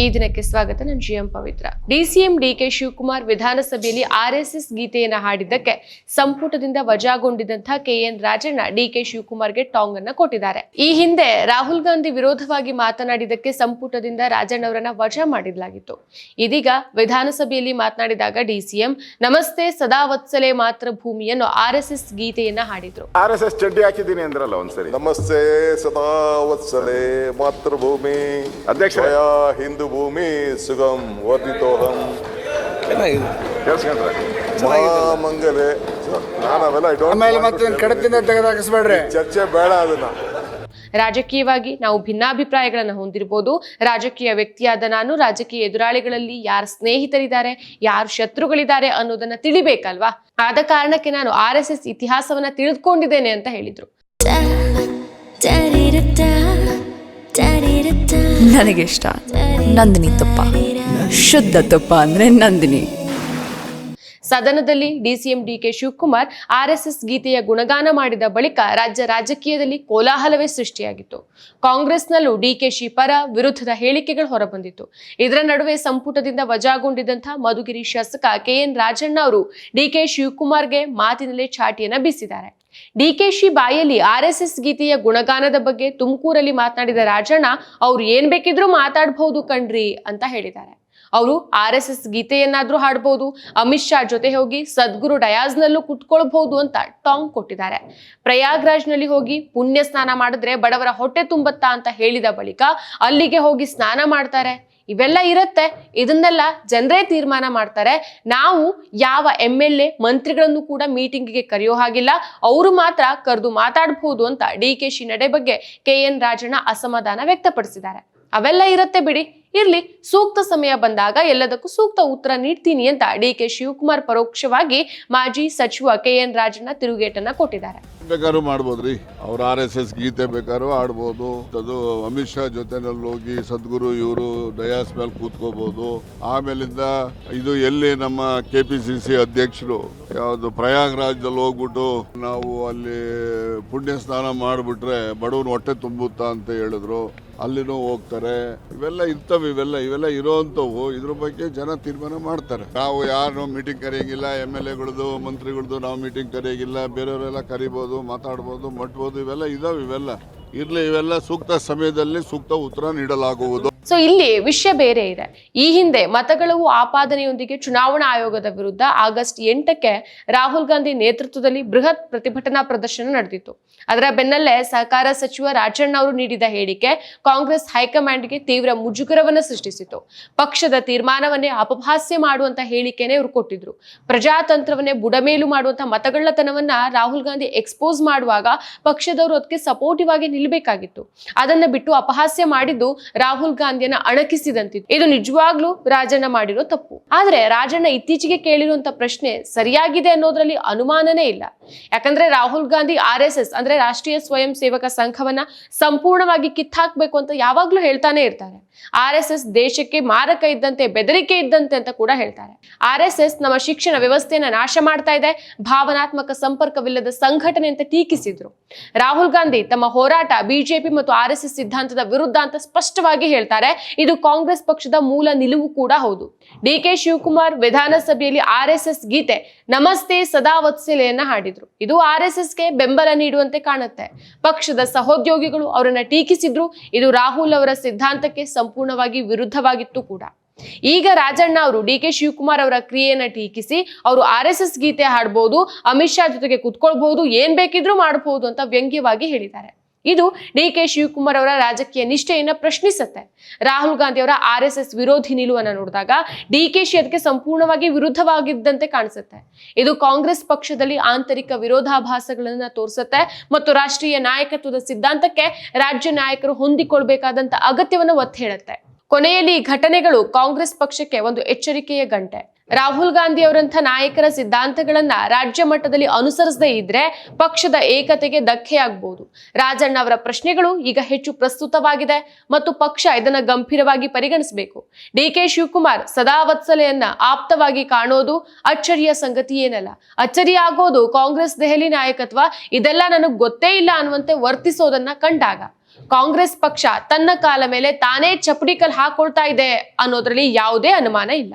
ಈ ದಿನಕ್ಕೆ ಸ್ವಾಗತ ನಾನು G M Pavitra. DCM DK Shivakumar ವಿಧಾನಸಭೆಯಲ್ಲಿ ಆರ್ಎಸ್ಎಸ್ ಗೀತೆಯನ್ನು ಹಾಡಿದ್ದಕ್ಕೆ ಸಂಪುಟದಿಂದ ವಜಾಗೊಂಡಿದ್ದಂತಹ ಕೆಎನ್ ರಾಜಣ್ಣ ಡಿಕೆ ಶಿವಕುಮಾರ್ಗೆ ಟಾಂಗ್ ಅನ್ನ ಕೊಟ್ಟಿದ್ದಾರೆ. ಈ ಹಿಂದೆ ರಾಹುಲ್ ಗಾಂಧಿ ವಿರೋಧವಾಗಿ ಮಾತನಾಡಿದ್ದಕ್ಕೆ ಸಂಪುಟದಿಂದ ರಾಜಣ್ಣ ಅವರನ್ನ ವಜಾ ಮಾಡಿದ್ಲಾಗಿತ್ತು. ಇದೀಗ ವಿಧಾನಸಭೆಯಲ್ಲಿ ಮಾತನಾಡಿದಾಗ ಡಿಸಿಎಂ ನಮಸ್ತೆ ಸದಾ ವತ್ಸಲೆ ಮಾತ್ರ ಭೂಮಿಯನ್ನು ಆರ್ಎಸ್ಎಸ್ ಗೀತೆಯನ್ನ ಹಾಡಿದ್ರು. ಆರ್ ಎಸ್ ಎಸ್ ಚಡ್ಡಿ ಹಾಕಿದ್ದೀನಿ ಅಂದ್ರಲ್ಲ ಒಂದ್ಸರಿ. ನಮಸ್ತೆ ಸದಾ ವತ್ಸಲೆ ಮಾತೃಭೂಮಿ. ಅಧ್ಯಕ್ಷ ಛಾಯಾ ಹಿಂದೂ ಭೂಮಿ ಸುಗಮ್ ವರ್ಧಿತೋಹಂ. ಚೆನ್ನಾಗಿದೆ. ಕೇಳಿಸ್ಕೊಂಡ್ರೆ? ಮಹಾಮಂಗಲೆ. ನಾನು ಅವೆಲ್ಲ I don't ಆಮೇಲೆ want to ಮತ್ತೆ tell ಕಡತಿಂದ ತೆಗೆದಾಕಿಸ್ಬೇಡ್ರಿ. you. ಚರ್ಚೆ ಬೇಡ ಅದನ್ನ. ರಾಜಕೀಯವಾಗಿ ನಾವು ಭಿನ್ನಾಭಿಪ್ರಾಯಗಳನ್ನು ಹೊಂದಿರಬಹುದು ರಾಜಕೀಯ ವ್ಯಕ್ತಿಯಾದ ನಾನು ರಾಜಕೀಯ ಎದುರಾಳಿಗಳಲ್ಲಿ ಯಾರು ಸ್ನೇಹಿತರಿದ್ದಾರೆ ಯಾರು ಶತ್ರುಗಳಿದ್ದಾರೆ ಅನ್ನೋದನ್ನ ತಿಳಿಬೇಕಲ್ವಾ? ಆದ ಕಾರಣಕ್ಕೆ ನಾನು ಆರ್ ಎಸ್ ಎಸ್ ಇತಿಹಾಸವನ್ನ ತಿಳಿದುಕೊಂಡಿದ್ದೇನೆ ಅಂತ ಹೇಳಿದ್ರು. ನನಗಿಷ್ಟ ನಂದಿನಿ ತುಪ್ಪ. ಶುದ್ಧ ತುಪ್ಪ ಅಂದ್ರೆ ನಂದಿನಿ. ಸದನದಲ್ಲಿ ಡಿಸಿಎಂ ಡಿಕೆ ಶಿವಕುಮಾರ್ ಆರ್ಎಸ್ಎಸ್ ಗೀತೆಯ ಗುಣಗಾನ ಮಾಡಿದ ಬಳಿಕ ರಾಜ್ಯ ರಾಜಕೀಯದಲ್ಲಿ ಕೋಲಾಹಲವೇ ಸೃಷ್ಟಿಯಾಗಿತ್ತು. ಕಾಂಗ್ರೆಸ್ನಲ್ಲೂ ಡಿಕೆಶಿ ಪರ ವಿರುದ್ಧದ ಹೇಳಿಕೆಗಳು ಹೊರಬಂದಿತ್ತು. ಇದರ ನಡುವೆ ಸಂಪುಟದಿಂದ ವಜಾಗೊಂಡಿದ್ದಂತಹ ಮಧುಗಿರಿ ಶಾಸಕ ಕೆಎನ್ ರಾಜಣ್ಣ ಅವರು ಡಿಕೆ ಶಿವಕುಮಾರ್ಗೆ ಮಾತಿನಲ್ಲೇ ಚಾಟಿಯನ್ನ ಬೀಸಿದ್ದಾರೆ. ಡಿಕೆಶಿ ಬಾಯಲ್ಲಿ ಆರ್ಎಸ್ಎಸ್ ಗೀತೆಯ ಗುಣಗಾನದ ಬಗ್ಗೆ ತುಮಕೂರಲ್ಲಿ ಮಾತನಾಡಿದ ರಾಜಣ್ಣ, ಅವ್ರು ಏನ್ ಬೇಕಿದ್ರೂ ಮಾತಾಡಬಹುದು ಕಣ್ರಿ ಅಂತ ಹೇಳಿದ್ದಾರೆ. ಅವರು ಆರ್ ಎಸ್ ಎಸ್ ಗೀತೆಯನ್ನಾದ್ರೂ ಹಾಡಬಹುದು ಅಮಿತ್ ಶಾ ಜೊತೆ ಹೋಗಿ ಸದ್ಗುರು ಡಯಾಸ್ನಲ್ಲೂ ಕುತ್ಕೊಳ್ಬಹುದು ಅಂತ ಟಾಂಗ್ ಕೊಟ್ಟಿದ್ದಾರೆ. ಪ್ರಯಾಗ್ರಾಜ್ನಲ್ಲಿ ಹೋಗಿ ಪುಣ್ಯ ಸ್ನಾನ ಮಾಡಿದ್ರೆ ಬಡವರ ಹೊಟ್ಟೆ ತುಂಬತ್ತಾ ಅಂತ ಹೇಳಿದ ಬಳಿಕ ಅಲ್ಲಿಗೆ ಹೋಗಿ ಸ್ನಾನ ಮಾಡ್ತಾರೆ. ಇವೆಲ್ಲ ಇರುತ್ತೆ. ಇದನ್ನೆಲ್ಲ ಜನರೇ ತೀರ್ಮಾನ ಮಾಡ್ತಾರೆ. ನಾವು ಯಾವ ಎಂ ಎಲ್ ಎ ಮಂತ್ರಿಗಳನ್ನು ಕೂಡ ಮೀಟಿಂಗ್ಗೆ ಕರೆಯೋ ಹಾಗಿಲ್ಲ. ಅವರು ಮಾತ್ರ ಕರೆದು ಮಾತಾಡಬಹುದು ಅಂತ ಡಿ ಕೆ ಶಿ ನಡೆ ಬಗ್ಗೆ ಕೆ ಎನ್ ರಾಜಣ್ಣ ಅಸಮಾಧಾನ ವ್ಯಕ್ತಪಡಿಸಿದ್ದಾರೆ. ಅವೆಲ್ಲ ಇರುತ್ತೆ ಬಿಡಿ. ಇರ್ಲಿ, ಸೂಕ್ತ ಸಮಯ ಬಂದಾಗ ಎಲ್ಲದಕ್ಕೂ ಸೂಕ್ತ ಉತ್ತರ ನೀಡ್ತೀನಿ ಅಂತ ಡಿ ಕೆ ಶಿವಕುಮಾರ್ ಪರೋಕ್ಷವಾಗಿ ಮಾಜಿ ಸಚಿವ ಕೆ ಎನ್ ರಾಜಣ್ಣ ತಿರುಗೇಟನ್ನ ಕೊಟ್ಟಿದ್ದಾರೆ. ಬೇಕಾದ್ರೂ ಮಾಡ್ಬೋದ್ರಿ. ಅವ್ರ ಆರ್ ಎಸ್ ಎಸ್ ಗೀತೆ ಬೇಕಾದ್ರು ಆಡ್ಬೋದು. ಅದು ಅಮಿತ್ ಶಾ ಜೊತೆನಲ್ಲಿ ಹೋಗಿ ಸದ್ಗುರು ಇವರು ಡಯಾಸ್ ಮೇಲೆ ಕೂತ್ಕೋಬಹುದು ಆಮೇಲಿಂದ ಇದು ಎಲ್ಲಿ ನಮ್ಮ ಕೆ ಪಿ ಸಿ ಸಿ ಅಧ್ಯಕ್ಷರು ಯಾವುದು ಹೋಗ್ಬಿಟ್ಟು ನಾವು ಅಲ್ಲಿ ಪುಣ್ಯ ಸ್ನಾನ ಮಾಡಿಬಿಟ್ರೆ ಬಡವನ ಹೊಟ್ಟೆ ತುಂಬುತ್ತಾ ಅಂತ ಹೇಳಿದ್ರು. ಅಲ್ಲಿನೂ ಹೋಗ್ತಾರೆ. ಇವೆಲ್ಲ ಇರ್ತವೆ, ಇವೆಲ್ಲ ಇವೆಲ್ಲ ಇರೋವಂಥವು ಇದ್ರ ಬಗ್ಗೆ ಜನ ತೀರ್ಮಾನ ಮಾಡ್ತಾರೆ. ನಾವು ಯಾರು ಮೀಟಿಂಗ್ ಕರೆಯಂಗಿಲ್ಲ ಎಂ ಎಲ್ ಎಗಳದು ಮಂತ್ರಿಗಳದು ನಾವು ಮೀಟಿಂಗ್ ಕರೆಯಂಗಿಲ್ಲ. ಬೇರೆಯವರೆಲ್ಲ ಕರಿಬೋದು, ಮಾತಾಡ್ಬೋದು, ಮಟ್ಬೋದು, ಇವೆಲ್ಲ ಇದಾವೆ, ಇವೆಲ್ಲ. ಇರ್ಲಿ, ಇವೆಲ್ಲ ಸೂಕ್ತ ಸಮಯದಲ್ಲಿ ಸೂಕ್ತ ಉತ್ತರ ನೀಡಲಾಗುವುದು. ಸೊ ಇಲ್ಲಿ ವಿಷಯ ಬೇರೆ ಇದೆ. ಈ ಹಿಂದೆ ಮತಗಳವು ಆಪಾದನೆಯೊಂದಿಗೆ ಚುನಾವಣಾ ಆಯೋಗದ ವಿರುದ್ಧ ಆಗಸ್ಟ್ ಎಂಟಕ್ಕೆ ರಾಹುಲ್ ಗಾಂಧಿ ನೇತೃತ್ವದಲ್ಲಿ ಬೃಹತ್ ಪ್ರತಿಭಟನಾ ಪ್ರದರ್ಶನ ನಡೆದಿತ್ತು. ಅದರ ಬೆನ್ನಲ್ಲೇ ಸಹಕಾರ ಸಚಿವ ರಾಜಣ್ಣ ಅವರು ನೀಡಿದ ಹೇಳಿಕೆ ಕಾಂಗ್ರೆಸ್ ಹೈಕಮಾಂಡ್ಗೆ ತೀವ್ರ ಮುಜುಗರವನ್ನು ಸೃಷ್ಟಿಸಿತು. ಪಕ್ಷದ ತೀರ್ಮಾನವನ್ನೇ ಅಪಹಾಸ್ಯ ಮಾಡುವಂತ ಹೇಳಿಕೆನೇ ಇವರು ಕೊಟ್ಟಿದ್ರು. ಪ್ರಜಾತಂತ್ರವನ್ನೇ ಬುಡಮೇಲು ಮಾಡುವಂತ ಮತಗಳ್ಳತನವನ್ನ ರಾಹುಲ್ ಗಾಂಧಿ ಎಕ್ಸ್ಪೋಸ್ ಮಾಡುವಾಗ ಪಕ್ಷದವರು ಅದಕ್ಕೆ ಸಪೋರ್ಟಿವ್ ಆಗಿ ನಿಲ್ಬೇಕಾಗಿತ್ತು. ಅದನ್ನ ಬಿಟ್ಟು ಅಪಹಾಸ್ಯ ಮಾಡಿದ್ದು ರಾಹುಲ್ ಗಾಂಧಿಯನ್ನ ಅಣಕಿಸಿದಂತಿತ್ತು. ಇದು ನಿಜವಾಗ್ಲೂ ರಾಜಣ್ಣ ಮಾಡಿರೋ ತಪ್ಪು. ಆದ್ರೆ ರಾಜಣ್ಣ ಇತ್ತೀಚೆಗೆ ಕೇಳಿರುವಂತ ಪ್ರಶ್ನೆ ಸರಿಯಾಗಿದೆ ಅನ್ನೋದ್ರಲ್ಲಿ ಅನುಮಾನನೇ ಇಲ್ಲ. ಯಾಕಂದ್ರೆ Rahul Gandhi R S S ಅಂದ್ರೆ ರಾಷ್ಟ್ರೀಯ ಸ್ವಯಂ ಸೇವಕ ಸಂಘವನ್ನ ಸಂಪೂರ್ಣವಾಗಿ ಕಿತ್ತಾಕ್ಬೇಕು ಅಂತ ಯಾವಾಗ್ಲೂ ಹೇಳ್ತಾನೆ ಇರ್ತಾರೆ. ಆರ್ ದೇಶಕ್ಕೆ ಮಾರಕ ಇದ್ದಂತೆ, ಬೆದರಿಕೆ ಇದ್ದಂತೆ ಅಂತ ಕೂಡ ಹೇಳ್ತಾರೆ. ಆರ್ ಎಸ್ ಎಸ್ ನಮ್ಮ ಶಿಕ್ಷಣ ವ್ಯವಸ್ಥೆಯನ್ನ ನಾಶ ಮಾಡ್ತಾ ಇದೆ, ಭಾವನಾತ್ಮಕ ಸಂಪರ್ಕವಿಲ್ಲದ ಸಂಘಟನೆ ಅಂತ ಟೀಕಿಸಿದ್ರು. ರಾಹುಲ್ ಗಾಂಧಿ ತಮ್ಮ ಹೋರಾಟ ಬಿಜೆಪಿ ಮತ್ತು ಆರ್ ಎಸ್ ಎಸ್ ಸಿದ್ಧಾಂತದ ವಿರುದ್ಧ ಅಂತ ಸ್ಪಷ್ಟವಾಗಿ ಹೇಳ್ತಾರೆ. ಇದು ಕಾಂಗ್ರೆಸ್ ಪಕ್ಷದ ಮೂಲ ನಿಲುವು ಕೂಡ ಹೌದು. ಡಿ ಕೆ ಶಿವಕುಮಾರ್ ವಿಧಾನಸಭೆಯಲ್ಲಿ ಆರ್ ಎಸ್ ಎಸ್ ಗೀತೆ ನಮಸ್ತೆ ಸದಾ ವತ್ಸಲೆಯನ್ನ ಹಾಡಿದ್ರು. ಇದು ಆರ್ ಎಸ್ ಎಸ್ಗೆ ಬೆಂಬಲ ನೀಡುವಂತೆ ಕಾಣುತ್ತೆ. ಪಕ್ಷದ ಸಹೋದ್ಯೋಗಿಗಳು ಅವರನ್ನ ಟೀಕಿಸಿದ್ರು. ಇದು ರಾಹುಲ್ ಅವರ ಸಿದ್ಧಾಂತಕ್ಕೆ ಸಂಪೂರ್ಣವಾಗಿ ವಿರುದ್ಧವಾಗಿತ್ತು ಕೂಡ. ಈಗ ರಾಜಣ್ಣ ಅವರು ಡಿ ಕೆ ಶಿವಕುಮಾರ್ ಅವರ ಕ್ರಿಯೆಯನ್ನ ಟೀಕಿಸಿ ಅವರು ಆರ್ ಎಸ್ ಎಸ್ ಗೀತೆ ಹಾಡ್ಬೋದು, ಅಮಿತ್ ಶಾ ಜೊತೆಗೆ ಕುತ್ಕೊಳ್ಬಹುದು ಏನ್ ಬೇಕಿದ್ರೂ ಮಾಡಬಹುದು ಅಂತ ವ್ಯಂಗ್ಯವಾಗಿ ಹೇಳಿದ್ದಾರೆ. ಇದು ಡಿ ಕೆ ಶಿವಕುಮಾರ್ ಅವರ ರಾಜಕೀಯ ನಿಷ್ಠೆಯನ್ನ ಪ್ರಶ್ನಿಸುತ್ತೆ. ರಾಹುಲ್ ಗಾಂಧಿ ಅವರ ಆರ್ ಎಸ್ ಎಸ್ ವಿರೋಧಿ ನಿಲುವನ್ನು ನೋಡಿದಾಗ ಡಿ ಕೆ ಶಿ ಅದಕ್ಕೆ ಸಂಪೂರ್ಣವಾಗಿ ವಿರುದ್ಧವಾಗಿದ್ದಂತೆ ಕಾಣಿಸುತ್ತೆ. ಇದು ಕಾಂಗ್ರೆಸ್ ಪಕ್ಷದಲ್ಲಿ ಆಂತರಿಕ ವಿರೋಧಾಭಾಸಗಳನ್ನ ತೋರಿಸುತ್ತೆ ಮತ್ತು ರಾಷ್ಟ್ರೀಯ ನಾಯಕತ್ವದ ಸಿದ್ಧಾಂತಕ್ಕೆ ರಾಜ್ಯ ನಾಯಕರು ಹೊಂದಿಕೊಳ್ಬೇಕಾದಂತ ಅಗತ್ಯವನ್ನು ಒತ್ತಿ ಹೇಳುತ್ತೆ. ಕೊನೆಯಲ್ಲಿ ಘಟನೆಗಳು ಕಾಂಗ್ರೆಸ್ ಪಕ್ಷಕ್ಕೆ ಒಂದು ಎಚ್ಚರಿಕೆಯ ಗಂಟೆ. ರಾಹುಲ್ ಗಾಂಧಿ ಅವರಂಥ ನಾಯಕರ ಸಿದ್ಧಾಂತಗಳನ್ನ ರಾಜ್ಯ ಮಟ್ಟದಲ್ಲಿ ಅನುಸರಿಸದೇ ಇದ್ರೆ ಪಕ್ಷದ ಏಕತೆಗೆ ಧಕ್ಕೆಯಾಗಬಹುದು ರಾಜಣ್ಣ ಅವರ ಪ್ರಶ್ನೆಗಳು ಈಗ ಹೆಚ್ಚು ಪ್ರಸ್ತುತವಾಗಿದೆ ಮತ್ತು ಪಕ್ಷ ಇದನ್ನ ಗಂಭೀರವಾಗಿ ಪರಿಗಣಿಸಬೇಕು. ಡಿ ಕೆ ಶಿವಕುಮಾರ್ ಸದಾ ವತ್ಸಲೆಯನ್ನ ಆಪ್ತವಾಗಿ ಕಾಣೋದು ಅಚ್ಚರಿಯ ಸಂಗತಿ ಏನಲ್ಲ. ಅಚ್ಚರಿ ಆಗೋದು ಕಾಂಗ್ರೆಸ್ ದೆಹಲಿ ನಾಯಕತ್ವ, ಇದೆಲ್ಲ ನನಗೆ ಗೊತ್ತೇ ಇಲ್ಲ ಅನ್ನುವಂತೆ ವರ್ತಿಸೋದನ್ನ ಕಂಡಾಗ. ಕಾಂಗ್ರೆಸ್ ಪಕ್ಷ ತನ್ನ ಕಾಲ ಮೇಲೆ ತಾನೇ ಚಪ್ಪಡಿ ಕಲ್ ಹಾಕೊಳ್ತಾ ಇದೆ ಅನ್ನೋದ್ರಲ್ಲಿ ಯಾವುದೇ ಅನುಮಾನ ಇಲ್ಲ.